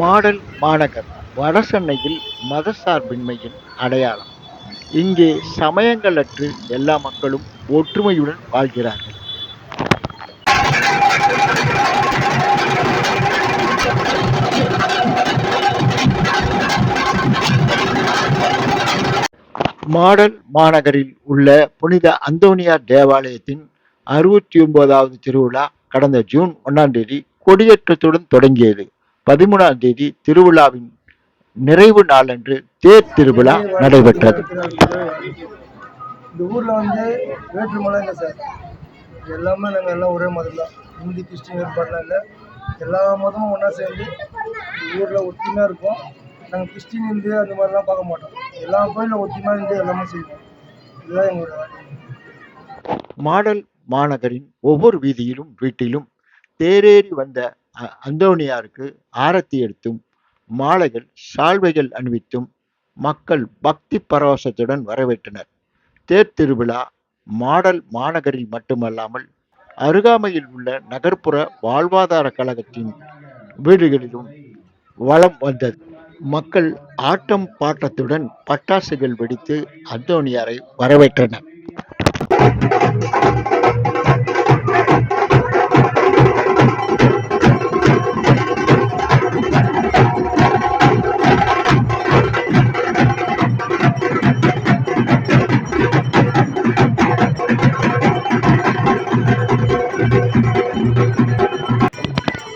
Model மாநகர் வடசென்னையில் மதசார்பின்மையின் அடையாளம். இங்கே சமயங்களற்று எல்லா மக்களும் ஒற்றுமையுடன் வாழ்கிறார்கள். மாடல் மாநகரில் உள்ள புனித அந்தோனியார் தேவாலயத்தின் அறுபத்தி ஒன்பதாவது திருவிழா கடந்த ஜூன் ஒன்றாம் தேதி கொடியேற்றத்துடன் தொடங்கியது. பதிமூணாம் தேதி திருவிழாவின் நிறைவு நாளன்று தேர் திருவிழா நடைபெற்றது. இந்த ஊரில் வந்து வேற்றுமலை இல்லை சார்? எல்லாமே நாங்கள் எல்லாம் ஒரே மதம் தான் இந்தி கிறிஸ்டின் ஏற்பாடுலாம் இல்லை. எல்லா மதமும் ஒன்றா சேர்ந்து ஊரில் ஒற்றுமையாக இருப்போம் நாங்கள் கிறிஸ்டின் இந்து அந்த மாதிரிலாம் பார்க்க மாட்டோம். எல்லா கோயிலும் ஒற்றுமையாக இருந்து எல்லாமே செய்வோம். இதுதான் எங்களோட. மாடல் மாநகரின் ஒவ்வொரு வீதியிலும் வீட்டிலும் தேரேறி வந்த அ- ஆரத்தி எடுத்தும் மாலைகள் சால்வைகள் அணிவித்தும் மக்கள் பக்தி பரவசத்துடன் வரவேற்றனர். தேர் திருவிழா மாடல் மாநகரில் மட்டுமல்லாமல் அருகாமையில் உள்ள நகர்ப்புற வாழ்வாதார கழகத்தின் வீடுகளிலும் வலம் வந்தது. மக்கள் ஆட்டம் பாட்டத்துடன் பட்டாசுகள் வெடித்து அந்தோனியாரை வரவேற்றனர்.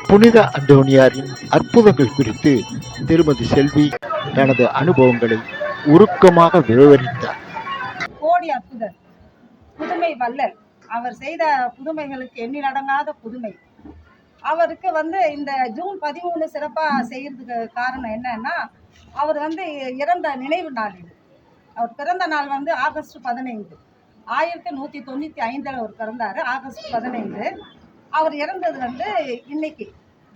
புனித அந்தோனியாரின் அற்புதங்கள் குறித்து திருமதி செல்வி தனது அனுபவங்களை உருக்கமாக விவரித்தார். கோடி அற்புதர். புதுமை வல்லல் அவர் செய்த புதுமைகளுக்கு எண்ணி நடங்காத புதுமை. அவருக்கு வந்து இந்த ஜூன் பதிமூணு சிறப்பாக செய்யறதுக்கு காரணம் என்னன்னா அவர் வந்து இறந்த நினைவு நாள் இது. அவர் பிறந்த நாள் வந்து ஆகஸ்ட் பதினைந்து. ஆயிரத்தி நூற்றி தொண்ணூற்றி ஐந்தில் அவர் பிறந்தார் ஆகஸ்ட் பதினைந்து. அவர் இறந்தது வந்து இன்னைக்கு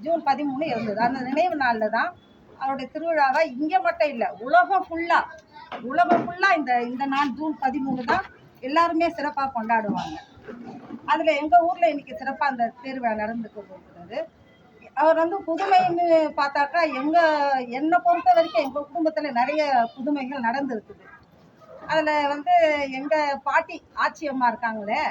ஜூன் பதிமூணு இறந்தது. அந்த நினைவு நாளில் தான் அவருடைய திருவிழாவை இங்கே மட்டும் இல்லை உலகம் ஃபுல்லாக உலகம் ஃபுல்லாக இந்த இந்த நாள் ஜூன் பதிமூணு தான் எல்லாருமே சிறப்பாக கொண்டாடுவாங்க. அதில் எங்கள் ஊரில் இன்னைக்கு சிறப்பாக அந்த தேர்வை நடந்துக்க போகிறது. அவர் வந்து புதுமைன்னு பார்த்தாக்கா எங்கள் என்னை பொறுத்த வரைக்கும் எங்கள் குடும்பத்தில் நிறைய புதுமைகள் நடந்திருக்குது. அதில் வந்து எங்கள் பாட்டி ஆச்சியம்மா இருக்காங்களே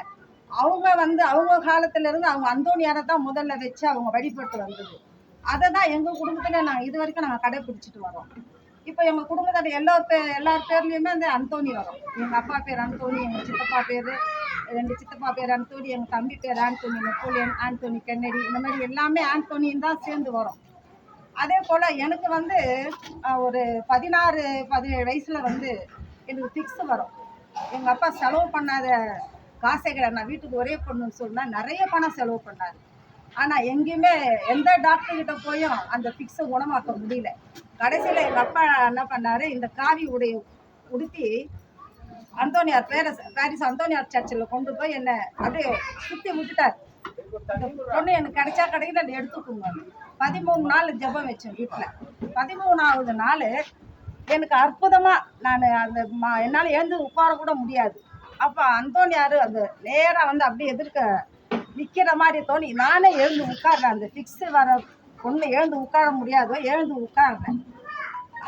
அவங்க வந்து அவங்க காலத்துலேருந்து அவங்க அந்தோணியாரை தான் முதல்ல வச்சு அவங்க வழிபட்டு வந்தது. அதை தான் எங்கள் குடும்பத்தில் நாங்கள் இது வரைக்கும் நாங்கள் கடைப்பிடிச்சிட்டு வரோம். இப்போ எங்கள் குடும்பத்தில் எல்லா பேர் எல்லார் பேர்லேயுமே அந்த அந்தோணி வரும். எங்கள் அப்பா பேர் அந்தோணி எங்கள் சித்தப்பா பேர் ரெண்டு சித்தப்பா பேர் அந்தோணி எங்கள் தம்பி பேர் ஆண்டோனி நெப்போலியன் ஆண்டோனி கென்னடி இந்த மாதிரி எல்லாமே ஆண்டோனின்னு தான் சேர்ந்து வரும். அதே போல் எனக்கு வந்து ஒரு பதினாறு பதினேழு வயசில் வந்து எனக்கு ஃபிக்ஸ் வரும். எங்கள் அப்பா செலவு பண்ணாத காசைகளை நான் வீட்டுக்கு ஒரே பொண்ணுன்னு சொன்னால் நிறைய பணம் செலவு பண்ணார். ஆனால் எங்கேயுமே எந்த டாக்டர்கிட்ட போயும் அந்த ஃபிக்ஸை குணமாக்க முடியல. கடைசியில் எங்கள் அப்பா என்ன பண்ணார் இந்த காவி உடைய உடுத்தி அந்தோனியார் பேரஸ் பாரிஸ் அந்தோனியார் சர்ச்சில் கொண்டு போய் என்னை அப்படியே சுற்றி விட்டுட்டார். பொண்ணு எனக்கு கிடைச்சா கிடைக்கல அதை எடுத்துக்கோங்க. பதிமூணு நாள் ஜெபம் வச்சேன் வீட்டில் பதிமூணாவது நாள் எனக்கு அற்புதமாக நான் அந்த மா என்னால் எழுந்து உட்கார கூட முடியாது. அப்போ அந்தோனியார் அந்த நேராக வந்து அப்படியே எதிர்க்க நிற்கிற மாதிரி தோணி. நானே எழுந்து உட்கார்றேன். அந்த ஃபிக்ஸு வர பொண்ணு எழுந்து உட்கார முடியாதோ எழுந்து உட்கார்றேன்.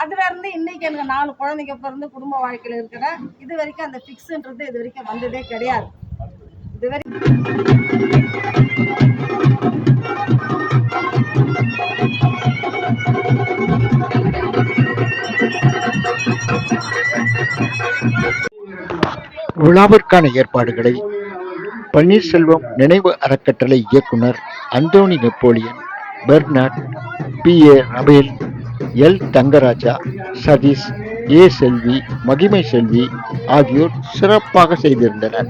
அதுலேருந்து இன்றைக்கி இன்னைக்கு எனக்கு நாலு குழந்தைங்க பிறந்து குடும்ப வாழ்க்கையில் இருக்கிறேன் இது வரைக்கும் அந்த ஃபிக்ஸுன்றது இது வரைக்கும் வந்ததே கிடையாது. இது வரைக்கும் விழாவிற்கான ஏற்பாடுகளை பன்னீர்செல்வம் நினைவு அறக்கட்டளை இயக்குனர் Anthony Napoleon Bernard P. A. Raphael L. Thangaraja Sathish A. Selvi Magimai Selvi ஆகியோர் சிறப்பாக செய்திருந்தனர்.